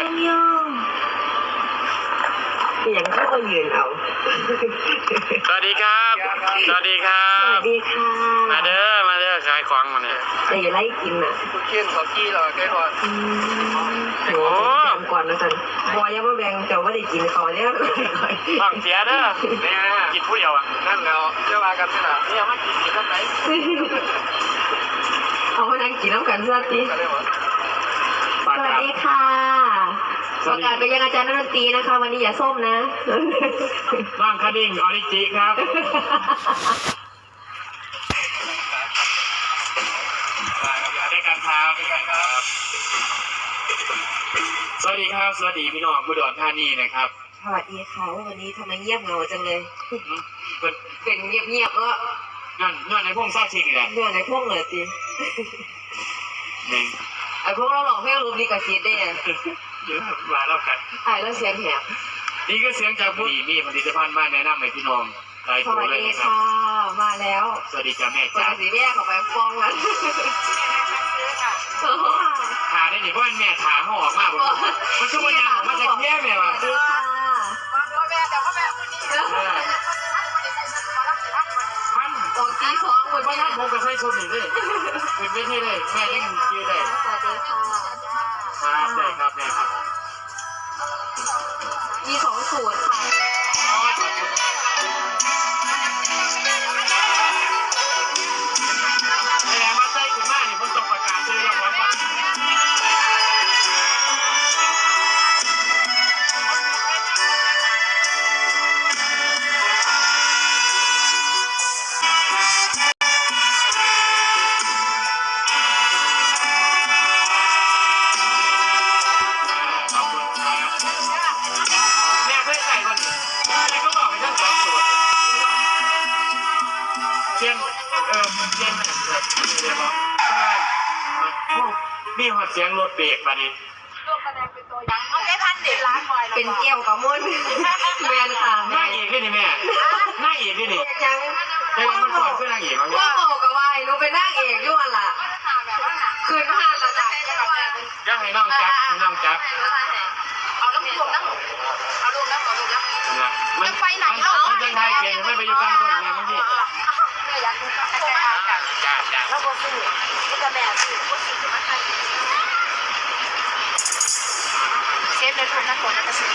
อโยอย่างที่เขายืนเอา สวัสดีครับ สวัสดีครัสวับ สดีค่ะมาเด้อ มาเด้อขายของมาเนี่ย แต่อย่าไล่กินอะเที่ยงขอกี้เราแค่ก่อนอืมโหแบ่งก่อนนะสันบอยยังไม่แบ่งแต่ว่าได้กินเขาเนี่ยท้องเสียเด้อแม่กินผู้เดียวอะนั่นแล้วเจ้ามากันที่ไหนเนี่ยมากินกินกันไหนเอามานั่งกินน้ำกันสักทีกันเลยวะสวัสดีค่ะ ประกาศไปยังอาจารย์นักดนตรีนะคะ วันนี้อย่าส้มนะน้องคดิ้งออริจิครับได้กันครับ สวัสดีครับ สวัสดีพี่น้องบุดรธานีนะครับสวัสดีค่ะวันนี้ทำไมเงียบเหงาจังเลยอืมเปิดเป็นเงียบๆก็นั่นนั่นในพวกซาชิกแหละเรื่องในพวกเลยจีหนึ่งไอ้พวกเราหลอกให้รูปลิขสิทธิ์ได้ไงเยอะ มาแล้วกันไอ้แล้วเสียงแหบนี่ก็เสียงจากผู้มีผลิตภัณฑ์มาแนะนำให้พี่น้องหลายสตัววัสเลยดีนะครับ ค่ะ มาแล้วสวัสดีจ้าแม่ปกจ้าติแม่เขาไปฟ้องมันถาได้หนิเพราะมันแม่ถาเขาออกมาบอกว่ามันช่วยยางออกมาจากแย่แม่ว่ะสวัสดีค่ะเออพันออกตีสองหมดเพราะแม่นั้นผมก็ใส่ชุดนี้เลยเป็นไม่ใช่เลยแม่ยังยืดได้สวัสดีค่ะครับได้ครับแม่ค รับมีสอ เชียนเออเชียนแบบเดี๋ยวบอกใช่มีหัวเสียงรถเบรกป่ะนี่เป็นเกี่ยวกับมุ่นแมนค่ะหน้าเอกด้วยนี่แม่หน้าเอกด้วยนี่ยังแต่มันก่อนเพื่อนนางเอกมั้ง แล้วก็ซื้อนี่ก็แม่ซื้อก็ซื้อมาให้เชฟเลยทุกนักคนนักซื้อ